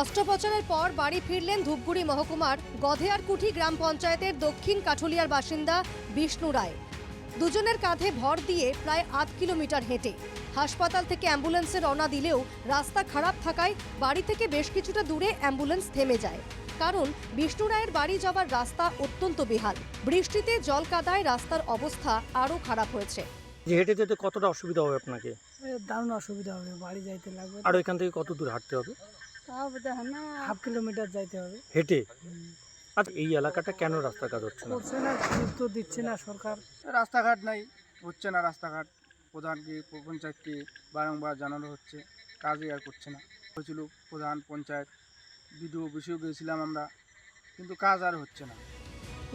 অস্ত্রোপচারের পর বাড়ি ফিরলেন ধূপগুড়ি মহকুমার গধেয়ারকুঠি গ্রাম পঞ্চায়েতের দক্ষিণ কাঠুলিয়ার বাসিন্দা বিষ্ণু রায়। দুজনের কাঁধে ভর দিয়ে প্রায় আধ কিলোমিটার হেঁটে হাসপাতাল থেকে অ্যাম্বুলেন্সে রওনা দিলেও রাস্তা খারাপ থাকায় বাড়ি থেকে বেশ কিছুটা দূরে অ্যাম্বুলেন্স থেমে যায়। কারণ বিষ্ণু রায়ের বাড়ি যাওয়ার রাস্তা অত্যন্ত বেহাল। বৃষ্টিতে জল কাদায় রাস্তার অবস্থা আরও খারাপ হয়েছে। যে হেঁটে যেতে কতটা অসুবিধা হবে আপনাকে? দারুণ অসুবিধা হবে বাড়ি যাইতে লাগবে। আর এখান থেকে কত দূর হাঁটতে হবে? হাফ কিলোমিটার যাইতে হবে। হেঁটে? আচ্ছা এই এলাকাটা কেন রাস্তার কাজ হচ্ছে না? গুরুত্ব দিচ্ছে না সরকার। রাস্তাঘাট নাই হচ্ছে না রাস্তাঘাট। প্রধানকে পঞ্চায়েতকে বারংবার জানানো হচ্ছে কাজই আর করছে না। হয়েছিল প্রধান পঞ্চায়েত বিডিও অফিসেও গিয়েছিলাম আমরা কিন্তু কাজ আর হচ্ছে না।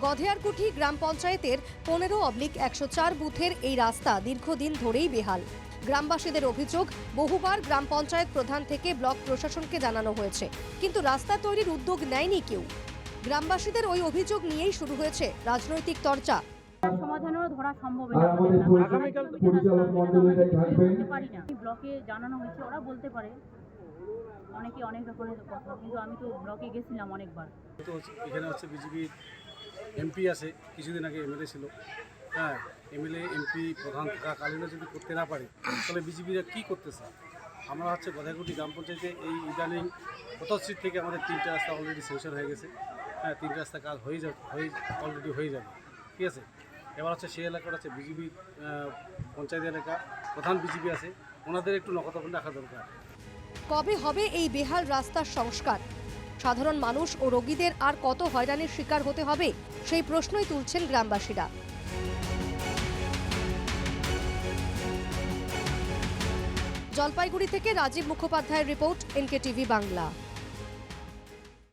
গধেয়ারকুঠি গ্রাম পঞ্চায়েতের পনেরো অবলিক একশো চার বুথের এই রাস্তা দীর্ঘদিন ধরেই বেহাল। গ্রামবাসীদের অভিযোগ বহুবার গ্রাম পঞ্চায়েত প্রধান থেকে ব্লক প্রশাসনকে জানানো হয়েছে। কিন্তু রাস্তা তৈরির উদ্যোগ নেয়নি কেউ। গ্রামবাসীদের ওই অভিযোগ নিয়েই শুরু হয়েছে রাজনৈতিক চর্চা। সমাধানও ধরা সম্ভব ব্লকে জানানো হয়েছে ওরা বলতে পারে। অনেকে অনেক রকমের কথা কিন্তু আমি তো ব্লকে গেছিলাম অনেকবার। তো এখানে হচ্ছে বিজেপির এমপি আছে কিছুদিন আগে এমএলএ ছিল। হ্যাঁ এমএলএ, এমপি, প্রধান থাকাকালীনও যদি করতে না পারে, তাহলে বিজেপিরা কী করতেছে আমরা হচ্ছে গধাগুটি গ্রাম পঞ্চায়েতে এই ইদানিং পথশ্রীর থেকে আমাদের তিনটা রাস্তা অলরেডি সেন্সার হয়ে গেছে। হ্যাঁ তিনটা রাস্তা কাজ হয়ে যাবে হয়ে অলরেডি হয়ে যাবে। ঠিক আছে? এবার হচ্ছে সেই এলাকাটা হচ্ছে বিজেপি পঞ্চায়েত এলাকা, প্রধান বিজেপি আছে, ওনাদের একটু নকতাবন্ধ রাখা দরকার। কবে হবে এই বেহাল রাস্তার সংস্কার? সাধারণ মানুষ ও রোগীদের আর কত হয়রানির শিকার হতে হবে, সেই প্রশ্নই তুলছেন গ্রামবাসীরা। জলপাইগুড়ি থেকে রাজীব মুখোপাধ্যায়ের রিপোর্ট এনকে টিভি বাংলা।